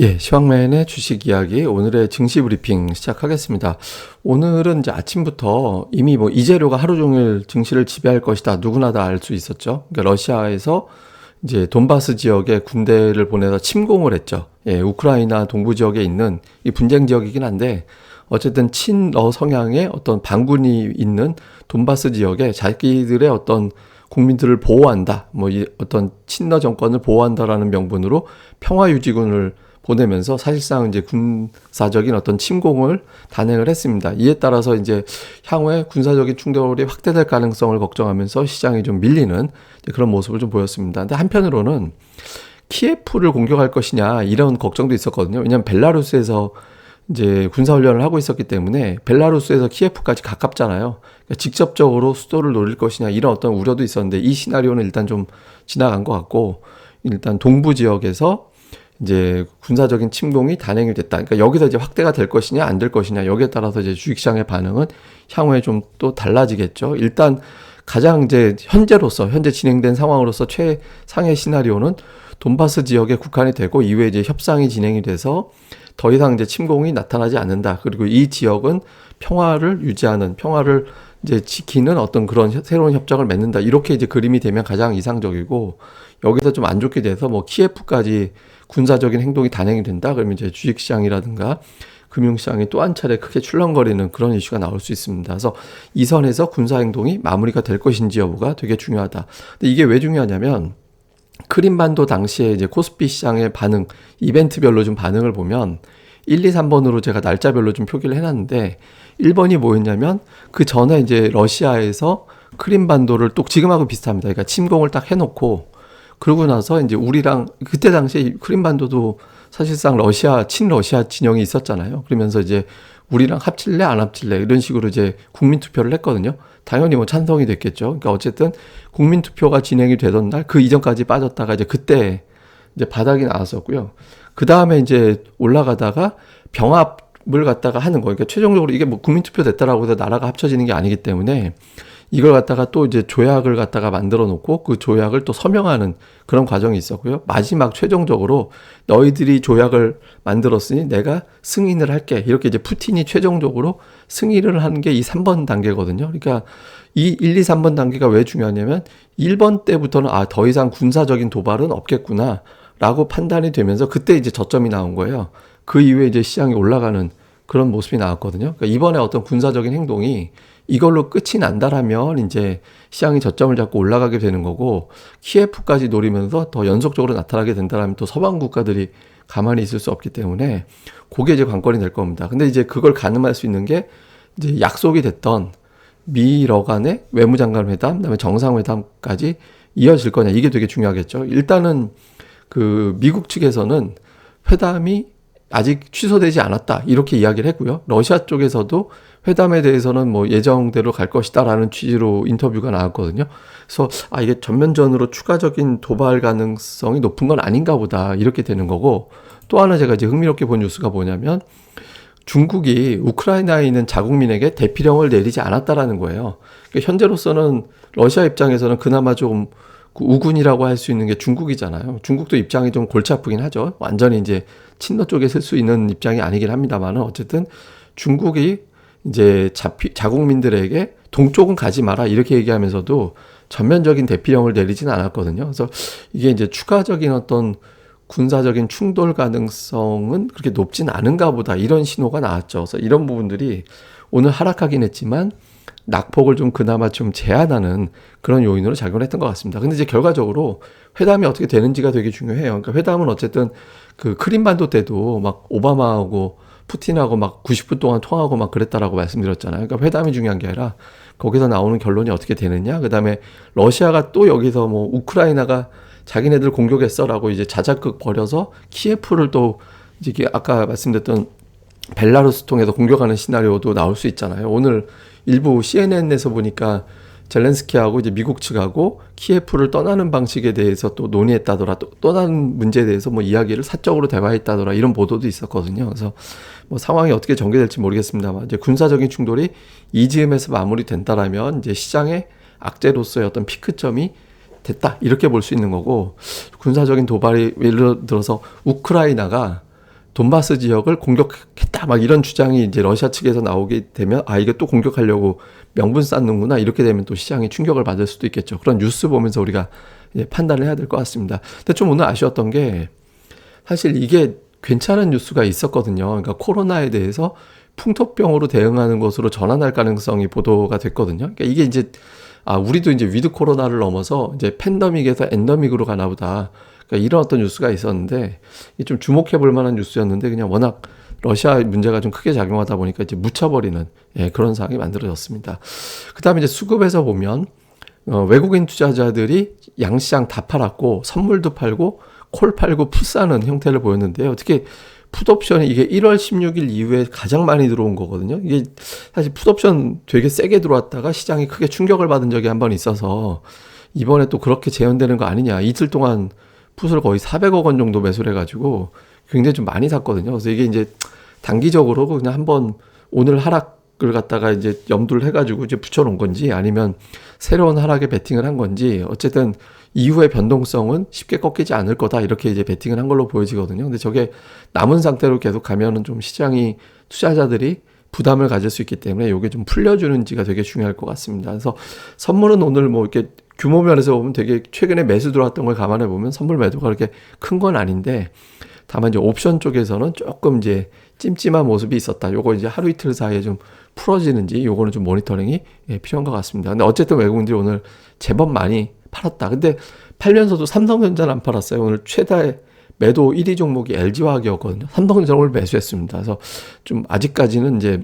예, 시황맨의 주식 이야기 오늘의 증시 브리핑 시작하겠습니다. 오늘은 이제 아침부터 이미 뭐 이재료가 하루 종일 증시를 지배할 것이다. 누구나 다 알 수 있었죠. 그러니까 러시아에서 이제 돈바스 지역에 군대를 보내서 침공을 했죠. 예, 우크라이나 동부 지역에 있는 이 분쟁 지역이긴 한데 어쨌든 친러 성향의 어떤 반군이 있는 돈바스 지역에 자기들의 어떤 국민들을 보호한다. 뭐 이 어떤 친러 정권을 보호한다라는 명분으로 평화 유지군을 보내면서 사실상 이제 군사적인 어떤 침공을 단행을 했습니다. 이에 따라서 이제 향후에 군사적인 충돌이 확대될 가능성을 걱정하면서 시장이 좀 밀리는 그런 모습을 좀 보였습니다. 근데 한편으로는 키예프를 공격할 것이냐 이런 걱정도 있었거든요. 왜냐하면 벨라루스에서 이제 군사 훈련을 하고 있었기 때문에 벨라루스에서 키예프까지 가깝잖아요. 그러니까 직접적으로 수도를 노릴 것이냐 이런 어떤 우려도 있었는데 이 시나리오는 일단 좀 지나간 것 같고 일단 동부 지역에서 이제 군사적인 침공이 단행이 됐다. 그러니까 여기서 이제 확대가 될 것이냐 안 될 것이냐 여기에 따라서 이제 주식시장의 반응은 향후에 좀 또 달라지겠죠. 일단 가장 이제 현재로서 현재 진행된 상황으로서 최상의 시나리오는 돈바스 지역에 국한이 되고 이후에 이제 협상이 진행이 돼서 더 이상 이제 침공이 나타나지 않는다. 그리고 이 지역은 평화를 유지하는 평화를 이제 지키는 어떤 그런 새로운 협정을 맺는다. 이렇게 이제 그림이 되면 가장 이상적이고 여기서 좀 안 좋게 돼서 뭐 키예프까지 군사적인 행동이 단행이 된다. 그러면 이제 주식시장이라든가 금융시장이 또 한 차례 크게 출렁거리는 그런 이슈가 나올 수 있습니다. 그래서 이 선에서 군사행동이 마무리가 될 것인지 여부가 되게 중요하다. 근데 이게 왜 중요하냐면 크림반도 당시에 이제 코스피 시장의 반응, 이벤트별로 좀 반응을 보면 1, 2, 3번으로 제가 날짜별로 좀 표기를 해놨는데 1번이 뭐였냐면 그 전에 이제 러시아에서 크림반도를 또 지금하고 비슷합니다. 그러니까 침공을 딱 해놓고 그러고 나서 이제 우리랑 그때 당시에 크림반도도 사실상 러시아 친러시아 진영이 있었잖아요. 그러면서 이제 우리랑 합칠래 안 합칠래 이런 식으로 이제 국민 투표를 했거든요. 당연히 뭐 찬성이 됐겠죠. 그러니까 어쨌든 국민 투표가 진행이 되던 날 그 이전까지 빠졌다가 이제 그때 이제 바닥이 나왔었고요. 그 다음에 이제 올라가다가 병합을 갖다가 하는 거예요. 그러니까 최종적으로 이게 뭐 국민 투표 됐다라고 해서 나라가 합쳐지는 게 아니기 때문에 이걸 갖다가 또 이제 조약을 갖다가 만들어 놓고 그 조약을 또 서명하는 그런 과정이 있었고요. 마지막 최종적으로 너희들이 조약을 만들었으니 내가 승인을 할게. 이렇게 이제 푸틴이 최종적으로 승인을 하는 게이 3번 단계거든요. 그러니까 이 1, 2, 3번 단계가 왜 중요하냐면 1번 때부터는 아, 더 이상 군사적인 도발은 없겠구나. 라고 판단이 되면서 그때 이제 저점이 나온 거예요. 그 이후에 이제 시장이 올라가는 그런 모습이 나왔거든요. 그러니까 이번에 어떤 군사적인 행동이 이걸로 끝이 난다라면 이제 시장이 저점을 잡고 올라가게 되는 거고 키예프까지 노리면서 더 연속적으로 나타나게 된다라면 또 서방 국가들이 가만히 있을 수 없기 때문에 그게 이제 관건이 될 겁니다. 근데 이제 그걸 가늠할 수 있는 게 이제 약속이 됐던 미러 간의 외무장관 회담, 그다음에 정상회담까지 이어질 거냐 이게 되게 중요하겠죠. 일단은 그 미국 측에서는 회담이 아직 취소되지 않았다 이렇게 이야기를 했고요. 러시아 쪽에서도 회담에 대해서는 뭐 예정대로 갈 것이다라는 취지로 인터뷰가 나왔거든요. 그래서 아 이게 전면전으로 추가적인 도발 가능성이 높은 건 아닌가 보다 이렇게 되는 거고 또 하나 제가 이제 흥미롭게 본 뉴스가 뭐냐면 중국이 우크라이나에 있는 자국민에게 대피령을 내리지 않았다라는 거예요. 그러니까 현재로서는 러시아 입장에서는 그나마 좀그 우군이라고 할 수 있는 게 중국이잖아요. 중국도 입장이 좀 골치 아프긴 하죠. 완전히 이제 친러 쪽에 쓸수 있는 입장이 아니긴 합니다만은 어쨌든 중국이 이제 자피, 자국민들에게 동쪽은 가지 마라 이렇게 얘기하면서도 전면적인 대피령을 내리지는 않았거든요. 그래서 이게 이제 추가적인 어떤 군사적인 충돌 가능성은 그렇게 높진 않은가 보다 이런 신호가 나왔죠. 그래서 이런 부분들이 오늘 하락하긴 했지만 낙폭을 좀 그나마 좀 제한하는 그런 요인으로 작용을 했던 것 같습니다. 근데 이제 결과적으로 회담이 어떻게 되는지가 되게 중요해요. 그러니까 회담은 어쨌든 그 크림반도 때도 막 오바마하고 푸틴하고 막 90분 동안 통하고 막 그랬다라고 말씀드렸잖아요. 그러니까 회담이 중요한 게 아니라 거기서 나오는 결론이 어떻게 되느냐. 그 다음에 러시아가 또 여기서 뭐 우크라이나가 자기네들 공격했어라고 이제 자작극 벌여서 키예프를 또 이제 아까 말씀드렸던 벨라루스 통해서 공격하는 시나리오도 나올 수 있잖아요. 오늘 일부 CNN에서 보니까 젤렌스키하고 이제 미국 측하고 키예프를 떠나는 방식에 대해서 또 논의했다더라. 또 떠나는 문제에 대해서 뭐 이야기를 사적으로 대화했다더라. 이런 보도도 있었거든요. 그래서 뭐 상황이 어떻게 전개될지 모르겠습니다만 이제 군사적인 충돌이 이 즈음에서 마무리된다라면 이제 시장의 악재로서의 어떤 피크점이 됐다. 이렇게 볼 수 있는 거고 군사적인 도발이 예를 들어서 우크라이나가 돈바스 지역을 공격했다 막 이런 주장이 이제 러시아 측에서 나오게 되면 아 이게 또 공격하려고 명분 쌓는구나 이렇게 되면 또 시장이 충격을 받을 수도 있겠죠. 그런 뉴스 보면서 우리가 이제 판단을 해야 될 것 같습니다. 근데 좀 오늘 아쉬웠던 게 사실 이게 괜찮은 뉴스가 있었거든요. 그러니까 코로나에 대해서 풍토병으로 대응하는 것으로 전환할 가능성이 보도가 됐거든요. 그러니까 이게 이제 아 우리도 이제 위드 코로나를 넘어서 이제 팬더믹에서 엔더믹으로 가나 보다. 그러니까 이런 어떤 뉴스가 있었는데 좀 주목해 볼 만한 뉴스였는데 그냥 워낙 러시아 문제가 좀 크게 작용하다 보니까 이제 묻혀버리는 예, 그런 상황이 만들어졌습니다. 그 다음에 이제 수급에서 보면 어, 외국인 투자자들이 양시장 다 팔았고 선물도 팔고 콜 팔고 푸 싸는 형태를 보였는데요. 어떻게 풋옵션이 이게 1월 16일 이후에 가장 많이 들어온 거거든요. 이게 사실 풋옵션 되게 세게 들어왔다가 시장이 크게 충격을 받은 적이 한 번 있어서 이번에 또 그렇게 재현되는 거 아니냐. 이틀 동안 풋을 거의 400억 원 정도 매수를 해가지고 굉장히 좀 많이 샀거든요. 그래서 이게 이제 단기적으로 그냥 한번 오늘 하락을 갖다가 이제 염두를 해가지고 이제 붙여놓은 건지 아니면 새로운 하락에 베팅을 한 건지 어쨌든 이후의 변동성은 쉽게 꺾이지 않을 거다 이렇게 이제 베팅을 한 걸로 보여지거든요. 근데 저게 남은 상태로 계속 가면은 좀 시장이 투자자들이 부담을 가질 수 있기 때문에 이게 좀 풀려주는지가 되게 중요할 것 같습니다. 그래서 선물은 오늘 뭐 이렇게 규모 면에서 보면 되게 최근에 매수 들어왔던 걸 감안해 보면 선물 매도가 그렇게 큰 건 아닌데 다만 이제 옵션 쪽에서는 조금 이제 찜찜한 모습이 있었다. 요거 이제 하루 이틀 사이에 좀 풀어지는지 요거는 좀 모니터링이 예, 필요한 것 같습니다. 근데 어쨌든 외국인들이 오늘 제법 많이 팔았다. 근데 팔면서도 삼성전자는 안 팔았어요. 오늘 최다의 매도 1위 종목이 LG화학이었거든요. 삼성전자 를 매수했습니다. 그래서 좀 아직까지는 이제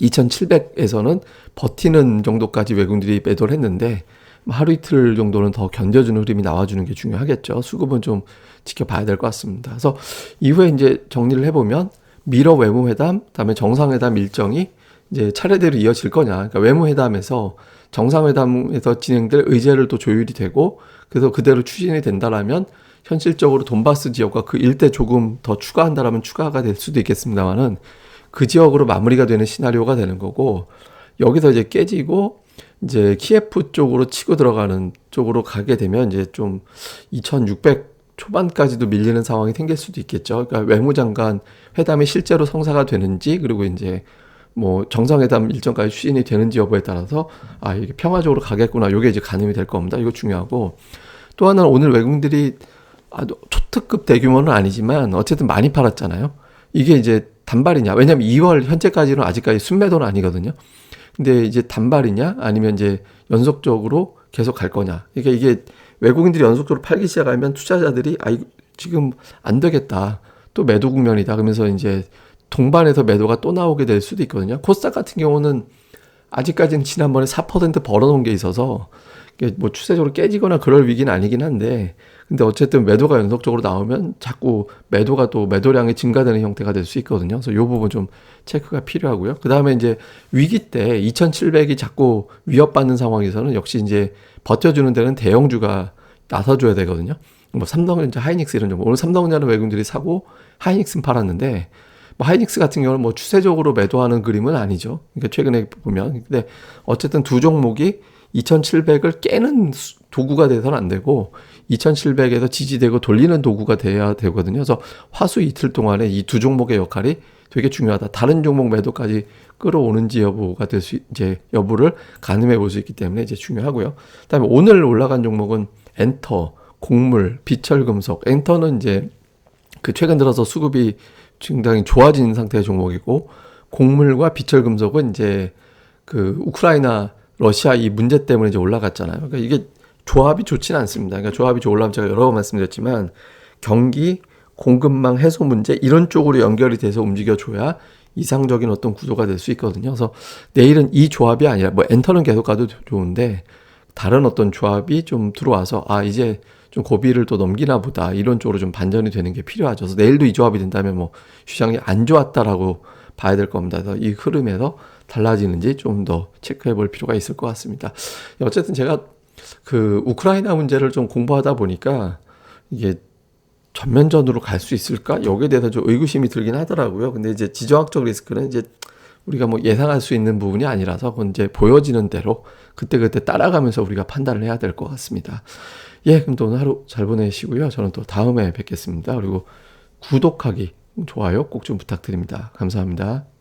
2700에서는 버티는 정도까지 외국인들이 매도를 했는데 뭐 하루 이틀 정도는 더 견뎌주는 흐름이 나와주는 게 중요하겠죠. 수급은 좀 지켜봐야 될 것 같습니다. 그래서 이후에 이제 정리를 해보면 미러 외무 회담, 그다음에 정상회담 일정이 이제 차례대로 이어질 거냐. 그러니까 외무 회담에서 정상회담에서 진행될 의제를 또 조율이 되고 그래서 그대로 추진이 된다라면 현실적으로 돈바스 지역과 그 일대 조금 더 추가한다라면 추가가 될 수도 있겠습니다만은 그 지역으로 마무리가 되는 시나리오가 되는 거고 여기서 이제 깨지고 이제 키예프 쪽으로 치고 들어가는 쪽으로 가게 되면 이제 좀 2600 초반까지도 밀리는 상황이 생길 수도 있겠죠. 그러니까 외무장관 회담이 실제로 성사가 되는지 그리고 이제 뭐 정상회담 일정까지 추진이 되는지 여부에 따라서 아 이게 평화적으로 가겠구나. 요게 이제 가늠이 될 겁니다. 이거 중요하고 또 하나는 오늘 외국인들이 아, 초특급 대규모는 아니지만 어쨌든 많이 팔았잖아요. 이게 이제 단발이냐? 왜냐면 2월 현재까지는 아직까지 순매도는 아니거든요. 근데 이제 단발이냐? 아니면 이제 연속적으로 계속 갈 거냐? 그러니까 이게 외국인들이 연속적으로 팔기 시작하면 투자자들이 아 지금 안 되겠다. 또 매도 국면이다. 그러면서 이제 동반해서 매도가 또 나오게 될 수도 있거든요. 코스닥 같은 경우는 아직까지는 지난번에 4% 벌어놓은 게 있어서 뭐 추세적으로 깨지거나 그럴 위기는 아니긴 한데 근데 어쨌든 매도가 연속적으로 나오면 자꾸 매도가 또 매도량이 증가되는 형태가 될 수 있거든요. 그래서 이 부분 좀 체크가 필요하고요. 그 다음에 이제 위기 때 2,700이 자꾸 위협받는 상황에서는 역시 이제 버텨주는 데는 대형주가 나서줘야 되거든요. 뭐 삼성전자, 하이닉스 이런 종목. 오늘 삼성전자는 외국인들이 사고 하이닉스는 팔았는데 뭐 하이닉스 같은 경우는 뭐 추세적으로 매도하는 그림은 아니죠. 그러니까 최근에 보면 근데 어쨌든 두 종목이 2,700을 깨는 도구가 돼서는 안 되고 2,700에서 지지되고 돌리는 도구가 돼야 되거든요. 그래서 화수 이틀 동안에 이 두 종목의 역할이 되게 중요하다. 다른 종목 매도까지 끌어오는지 여부가 될 수 이제 여부를 가늠해 볼 수 있기 때문에 이제 중요하고요. 그다음에 오늘 올라간 종목은 엔터, 곡물, 비철금속. 엔터는 이제 그 최근 들어서 수급이 굉장히 좋아진 상태의 종목이고 곡물과 비철금속은 이제 그 우크라이나 러시아 이 문제 때문에 이제 올라갔잖아요. 그러니까 이게 조합이 좋지는 않습니다. 그러니까 조합이 좋으려면 제가 여러 번 말씀드렸지만 경기 공급망 해소 문제 이런 쪽으로 연결이 돼서 움직여줘야 이상적인 어떤 구조가 될 수 있거든요. 그래서 내일은 이 조합이 아니라 뭐 엔터는 계속 가도 좋은데 다른 어떤 조합이 좀 들어와서 아 이제 좀 고비를 또 넘기나 보다 이런 쪽으로 좀 반전이 되는 게 필요하죠. 그래서 내일도 이 조합이 된다면 뭐 시장이 안 좋았다라고 봐야 될 겁니다. 그래서 이 흐름에서 달라지는지 좀 더 체크해 볼 필요가 있을 것 같습니다. 어쨌든 제가 그 우크라이나 문제를 좀 공부하다 보니까 이게 전면전으로 갈 수 있을까? 여기에 대해서 좀 의구심이 들긴 하더라고요. 근데 이제 지정학적 리스크는 이제 우리가 뭐 예상할 수 있는 부분이 아니라서 그건 이제 보여지는 대로 그때그때 따라가면서 우리가 판단을 해야 될 것 같습니다. 예, 그럼 또 오늘 하루 잘 보내시고요. 저는 또 다음에 뵙겠습니다. 그리고 구독하기 좋아요 꼭 좀 부탁드립니다. 감사합니다.